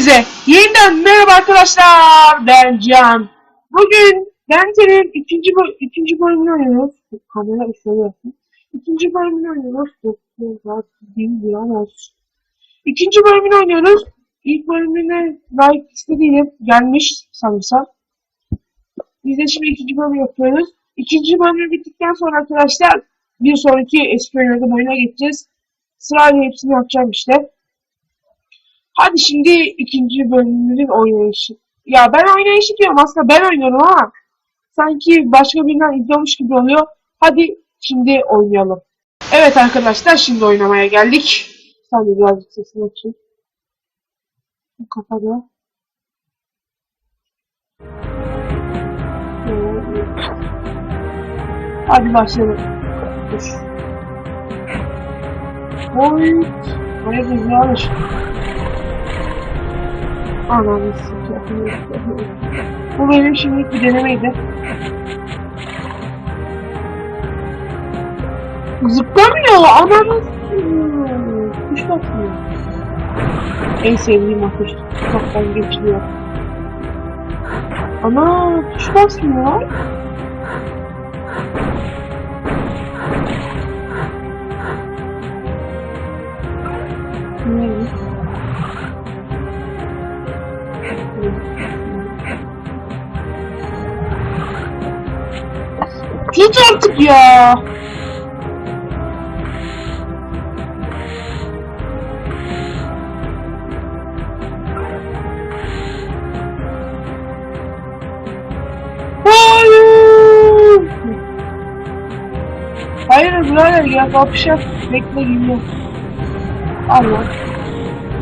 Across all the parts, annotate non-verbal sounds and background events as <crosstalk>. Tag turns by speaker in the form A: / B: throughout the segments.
A: Hepinize yeniden merhaba arkadaşlar. Ben Can. Bugün Dante'nin ikinci, ikinci bölümünü oynuyoruz. Kamera ısınıyorsun. İkinci bölümünü oynuyoruz. Olsun. İkinci bölümünü oynuyoruz. İlk bölümüne like istediğim gelmiş sanırsam. Biz de şimdi ikinci bölümü yapıyoruz. İkinci bölümü bittikten sonra arkadaşlar bir sonraki eski oynadığım oyuna geçeceğiz. Sırayla hepsini yapacağım işte. Hadi şimdi ikinci bölümümüzün oynayışı. Ya ben oynayışı diyorum aslında ben oynuyorum ama sanki başka birinden izliyormuş gibi oluyor. Hadi şimdi oynayalım. Evet arkadaşlar şimdi oynamaya geldik. Sadece birazcık sesini açayım. Bu kafada. Hadi başlayalım. Dur. Oy. Buraya. Sikeyim. Bu benim şimdilik bir denemeydi. Zıplamıyor. Sikeyim. Kuş bakmıyor. En sevdiğim atış. Kaptan geçiliyor. Ana tuş basmıyor. Artık ya. Hayır. Hayır birader ya kapışa bekle geliyor. Allah.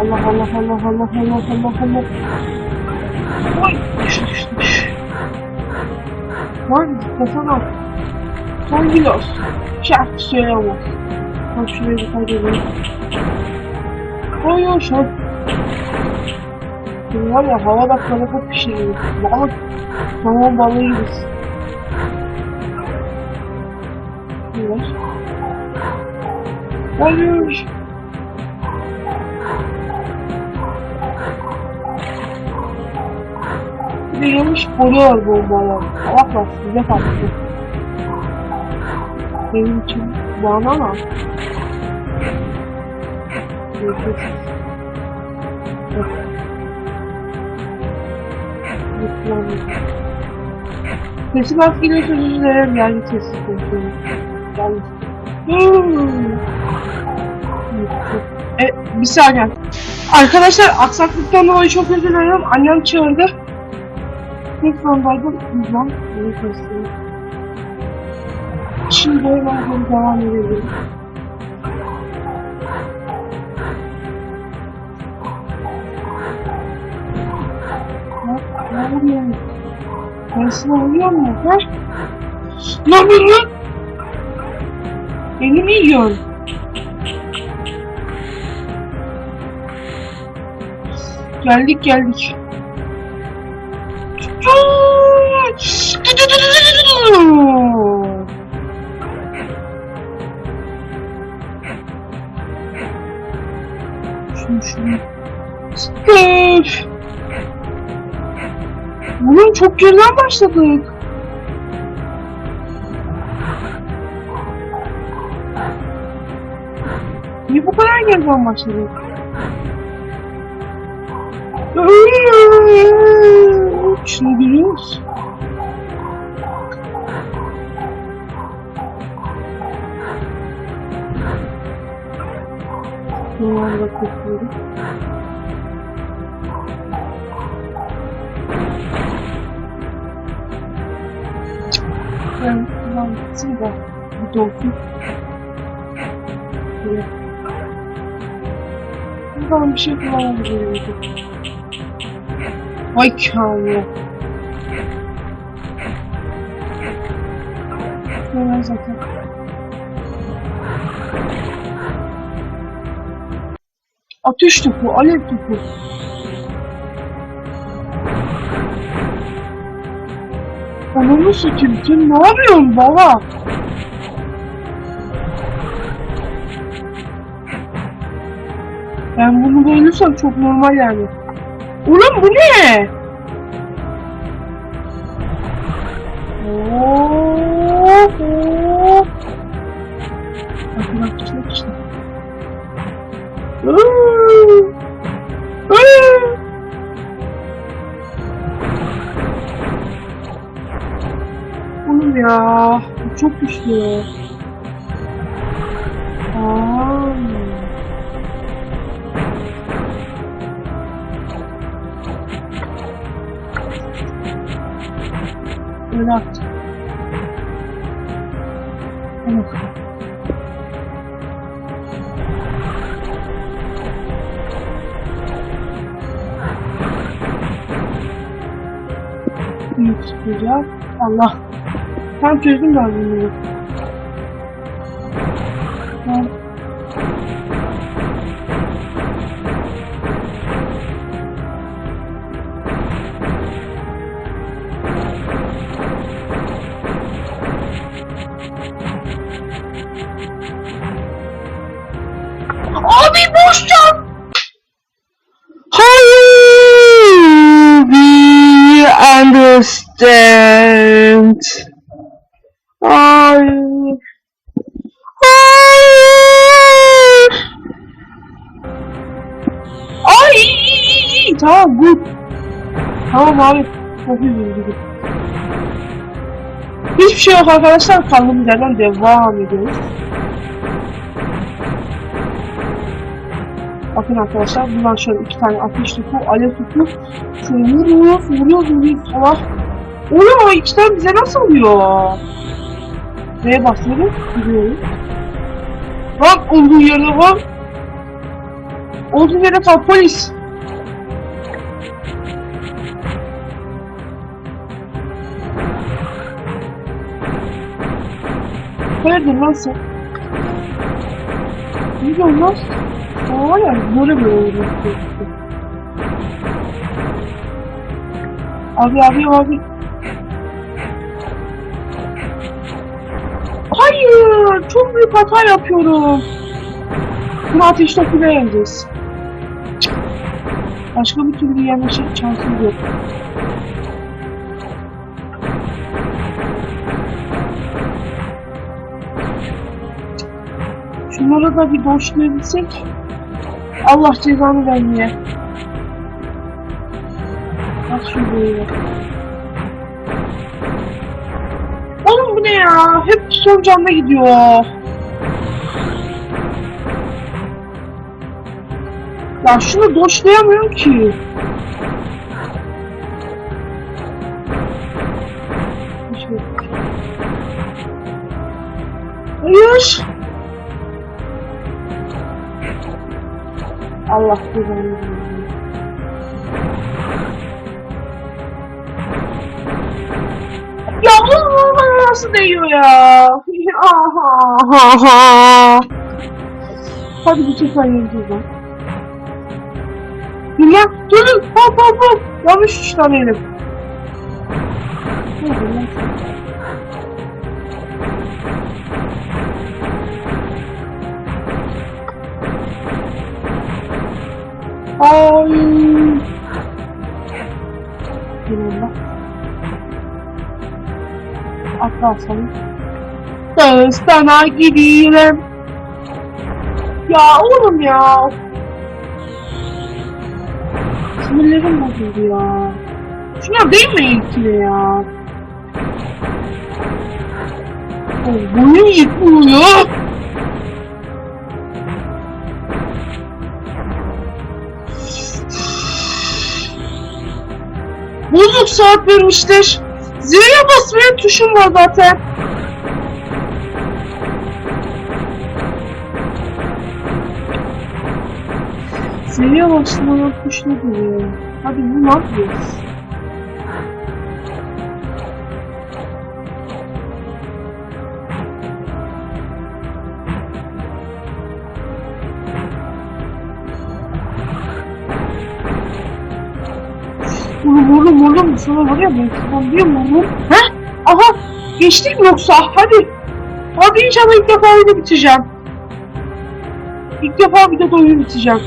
A: Allah Allah Allah Allah Allah Allah Allah. Oy düştü düştü düştü. Lan zıplasana. Son kilos. Şart söyleyemez. Bak şuraya bir kaydedelim. Oy oy şart. Şimdi var ya havada kalıp pişiriyor. Balık. Tamam balığı gibisin. Biraz. Hayır. Bir de yanlış koruyor bombalar. Allah size farklı. Benim için bana ama. Görüşürüz. Yok. Yıkılamıyor. Sesi bas geliyorsa özür dilerim yani sessiz konuşuyorum. Hmm. E, bir saniye. Arkadaşlar aksaklıktan dolayı çok özür dilerim. Annem çağırdı. Ne zorundaydım? Bilmem. Neyi göstereyim. Şimdi hemen devam edelim. Ne oluyor? Karısına oluyor mu? Ver. Ne yapıyorsun? Beni mi yiyorsun? Geldik geldik. Şunu şunu. Öf. Bunun çok geriden başladık. Niye bu kadar geriden başladık? Şunu görüyor musun? Bunları da kokuyorum. Ben gitsin de bir dolsun. Böyle. Buradan bir şey kullanabilirim. Vay kârlı. Hemen zaten. Ateş topu, alev topu. Ananı sikeyim, sen ne yapıyorsun baba? Ben bunu bölürsem çok normal yani. Ulan bu ne? Oo, çok güçlü. Öyle. Allah. Tam çözdüm ben bunu. Ben... Abi Tamam abi. Çok üzüldüm. Hiçbir şey yok arkadaşlar. Kaldığımız yerden devam ediyoruz. Bakın arkadaşlar bundan şöyle iki tane ateş topu, alev topu. Şöyle vuruyoruz, vuruyoruz, vuruyoruz falan. Oğlum o içten bize nasıl oluyor? Neye basıyoruz? Vuruyoruz. Bak olduğu yerde bak. Olduğu yerde kal polis. Hayırdır lan sen? Ne diyorsun lan? Aa var ya böyle böyle oluyor. Abi abi abi. Hayır! Çok büyük hata yapıyorum. Bunu ateş topuyla yeneceğiz. Başka bir türlü yenme şansımız yok. Şunlara da bir doşlayabilsek. Allah cezanı vermeye. Bak şuraya. Oğlum bu ne ya? Hep son canla gidiyor. Ya şunu doşlayamıyorum ki. şey Hayır. Allah vermeye. Ya bu nasıl değiyor ya? <laughs> Aha. Hadi bir sefer yeneceğiz lan. Dur lan dur dur hop hop hop. Yanlış üç tane. Ay. Yine bak. Atlarsan. Dağıstana gidelim. Ya oğlum ya. Sinirlerim bozuldu ya. Şuna değmeyin ki ya. Oh, boyun yıkılıyor. Bozuk saat vermişler. Zile basmaya tuşum var zaten. Zile basmaya tuş ne diyor? Hadi bu ne? Sana var ya ben bir vurum. Heh aha geçtik mi yoksa hadi. Hadi inşallah ilk defa oyunu bitireceğim. İlk defa bir de oyunu bitireceğim.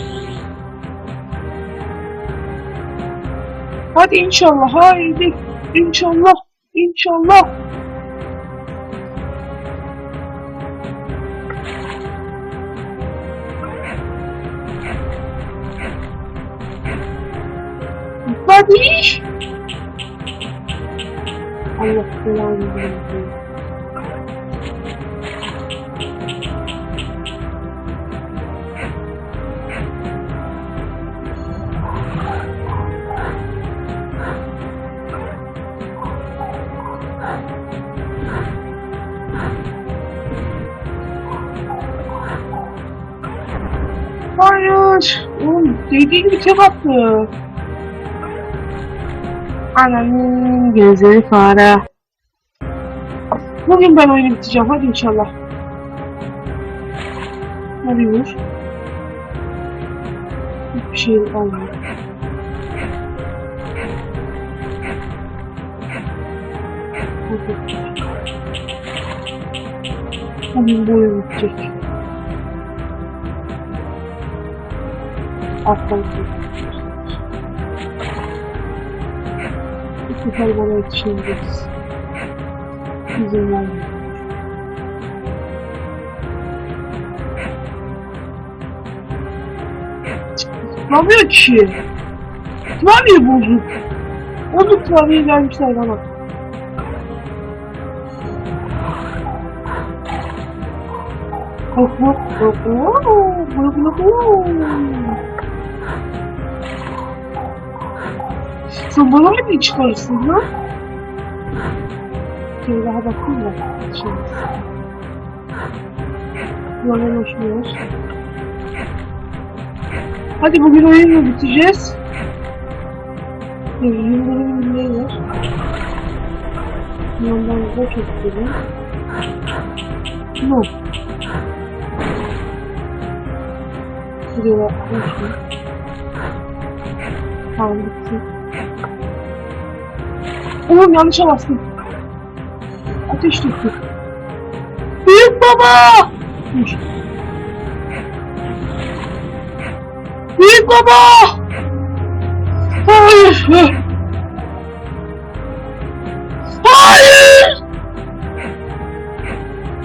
A: Hadi inşallah. Haydi. İnşallah. İnşallah. Hadi. Belanı versin. Hayır. Oğlum dediği gibi tek. Ananın gözleri fare. Bugün ben oyunu bitireceğim. Hadi inşallah. Hadi vur. Hiçbir şey olmuyor. Bugün bu oyun bitecek. Aslan Sefer bana yetişebiliriz. İzin vermiyor. Tutamıyor ki. Klavye bozuk. Bozuk klavyeyi vermişler bana. Bak bak bak. Oo, Bak bak oo. Sen bana mı bir çıkarırsın ha? Şöyle daha bakayım da. Şimdi. Yola. Hadi bugün oyunu bitireceğiz. Yıldırım var? Yandan da çok güzel. No. Şuraya bakmışım. Tamam bitti. Oğlum yanlışa bastım. Ateş tuttu. Büyük baba! Dur. Büyük baba! Hayır! Hayır!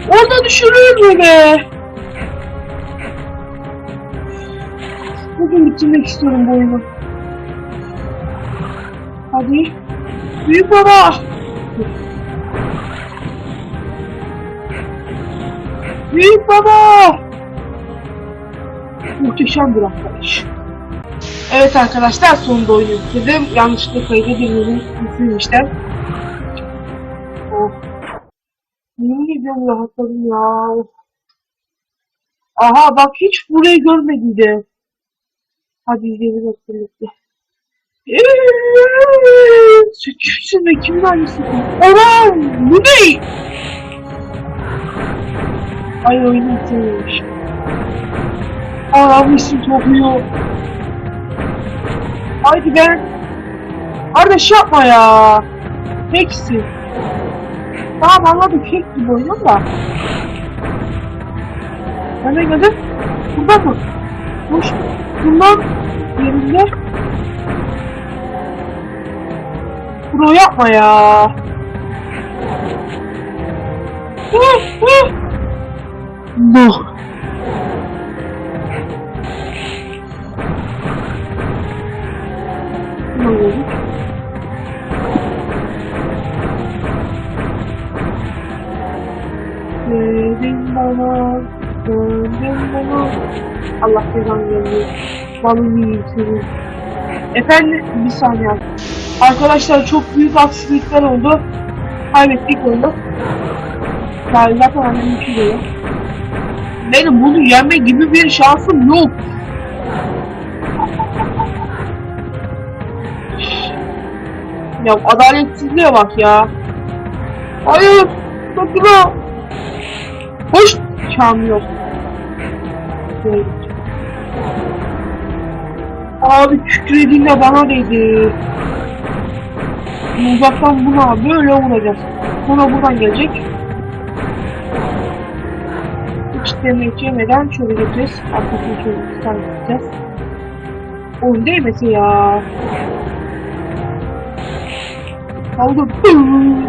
A: Orada düşürür mü be? Bugün bitirmek istiyorum bu oyunu. Hadi. Büyük baba! Büyük baba! Muhteşem bir arkadaş. Evet arkadaşlar sonunda oyunu bitirdim. Yanlışlıkla kaydedilmedim. Bitirmişler. Oh. Yemin ediyorum rahatladım ya. Aha bak hiç burayı görmediydi. Hadi izleyelim hep birlikte. Evet. Kimsin ve kimin annesi? Anam! Bu ne? Ay. Anam isim topluyor. Haydi ben. Kardeş yapma ya. Hacksin. Tamam anladım hack gibi oynuyorum da. Nereye geldi? Burada mı? Boş. Bundan yerinde. Bro yapma ya. Oldu? Döndün bana, döndün bana. Allah cezanı versin. Balım yiyeyim seni. Efendim, bir saniye. Arkadaşlar çok büyük aksilikler oldu. Kaybettik oyunu. Yani zaten de yok. Benim bunu yenme gibi bir şansım yok. Ya adaletsizliğe bak ya. Hayır. Sakın Hoş. Çam Böyle gideceğim. Abi kükrediğinde bana değdi. Uzaktan buna böyle vuracağız. Sonra buradan gelecek. Hiç demek yemeden şöyle gideceğiz. Arkasını şöyle bir tane gideceğiz. Oyun değmesi ya.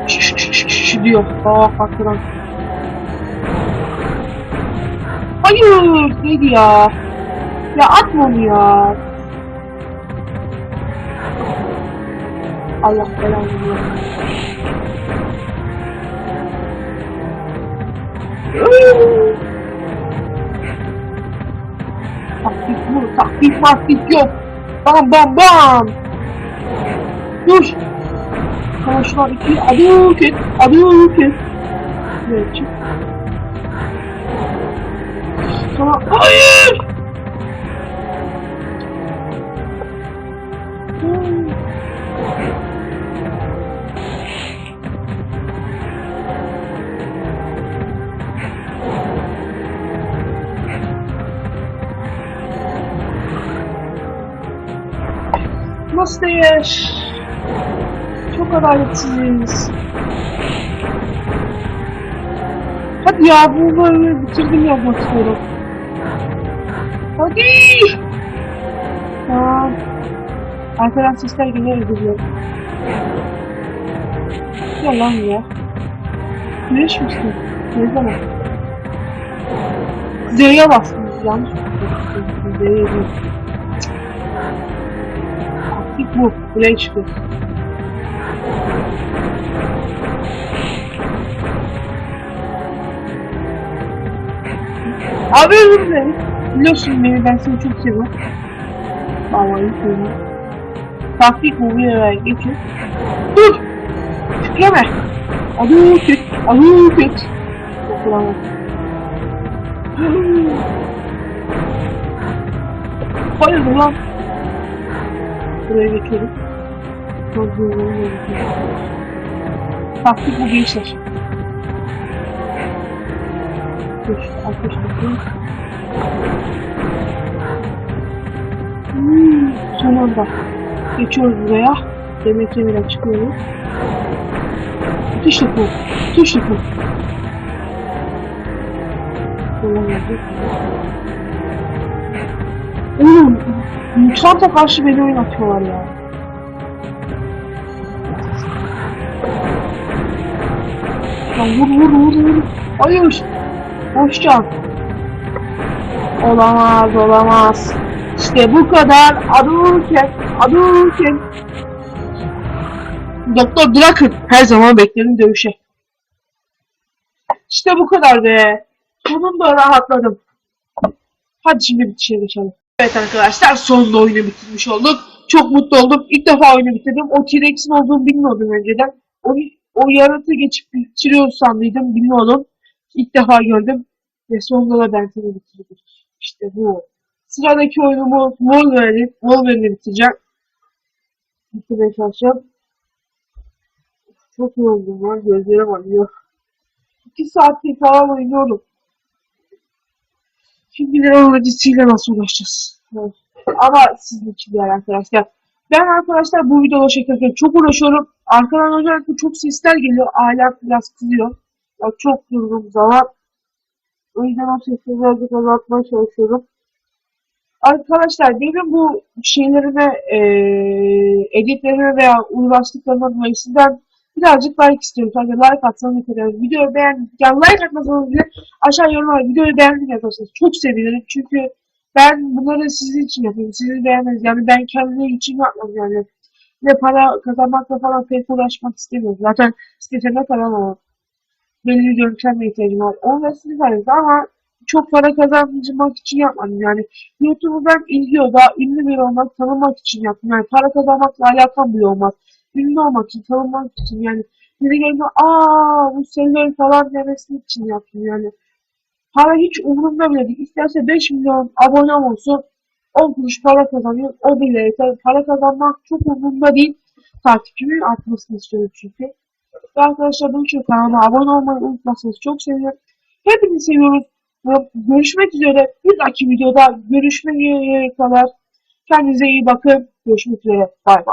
A: Şş diyor. Aa arkadan. Hayır. Neydi ya? Ya atma onu ya. Allah belanı. Taktik bu, taktik maktik yok. Bam bam bam. Dur. Savaşlar iki adı et, adı et. Evet, çık. Sonra, hayır! Hmm. Nasıl? Çok adaletsiziz. Hadi ya bu böyle bitirdim yapmak istiyorum. Hadi! Tamam. Arkadan sesler geliyor özür dilerim. Yalan ya. Güneş misin? Ne zaman? Z'ye bastınız yanlış mı? Z'ye değil. Bu. Buraya çıkıyor. Abi özür dilerim. Biliyorsun beni ben seni çok seviyorum. Vallahi seviyorum. Taktik bu bir araya geçin. Dur! Titreme! Adı tit! Adı tit! Dokunamam. <gasps> Hayır lan! Buraya geçiyorum. Taktik bu gençler. Dur, arkadaşlar. Hmm, son anda. Geçiyoruz buraya. Demek emirden çıkıyoruz. Tuş topu. Tuş topu. Olamadı. Oğlum, Mutfakta karşı beni oynatıyorlar ya. Lan vur vur vur vur. Hayır. Hoşça. Olamaz olamaz. İşte bu kadar. Adulken. Adulken. Doktor Draken her zaman beklerim dövüşe. İşte bu kadar be. Sonunda rahatladım. Hadi şimdi bitişe geçelim. Evet arkadaşlar sonunda oyunu bitirmiş olduk. Çok mutlu oldum. İlk defa oyunu bitirdim. O T-Rex'in olduğunu bilmiyordum önceden. O, o yaratığı geçip bitiriyor sandıydım. Bilmiyordum. İlk defa gördüm. Ve sonunda da ben seni bitirdim. İşte bu. Sıradaki oyunumuz Wolverine. Wolverine'i bitireceğim. Bitirmeye çalışacağım. Çok yoruldum lan. Gözlerim acıyor. 2 saatlik falan oynuyorum. De onun acısıyla nasıl uğraşacağız? Evet. Ama sizin için yani arkadaşlar. Ben arkadaşlar bu videoda çekerken çok uğraşıyorum. Arkadan özellikle çok sesler geliyor. Ailem biraz kızıyor. Ya çok durduğum zaman. O yüzden o sesleri birazcık azaltmaya çalışıyorum. Arkadaşlar benim bu şeylerime, eee editlerime veya uğraştıklarıma dolayısıyla birazcık like istiyorum. Sadece like atsanız yeter. Videoyu beğen, yani like atmasanız bile aşağı yorumlara videoyu beğendim yazarsanız çok sevinirim. Çünkü ben bunları sizin için yapıyorum. Sizi beğenmeniz. Yani ben kendim için yapmadım yani. Ne para kazanmakla falan pek uğraşmak istemiyorum. Zaten sitesine falan olur. Belli bir görüntülenme ihtiyacım var. Onu da siz veririz ama çok para kazanmak için yapmadım. Yani YouTube'u ben ilgi o daha ünlü bir olmak, tanınmak için yaptım. Yani para kazanmakla alakam bile olmaz. Ünlü olmak için, tanınmak için yani. Biri geldi, aa bu seviyor falan demesi için yaptım yani. Para hiç umurumda bile değil. İsterse 5 milyon abonem olsun. 10 kuruş para kazanıyor. O bile yeter. Para kazanmak çok umurumda değil. Takipçimin artmasını istiyorum çünkü. Ve arkadaşlar bu için kanalıma abone olmayı unutmazsanız çok sevinirim. Hepinizi seviyoruz. Görüşmek üzere. Bir dahaki videoda görüşmeye kadar kendinize iyi bakın. Görüşmek üzere. Bay bay.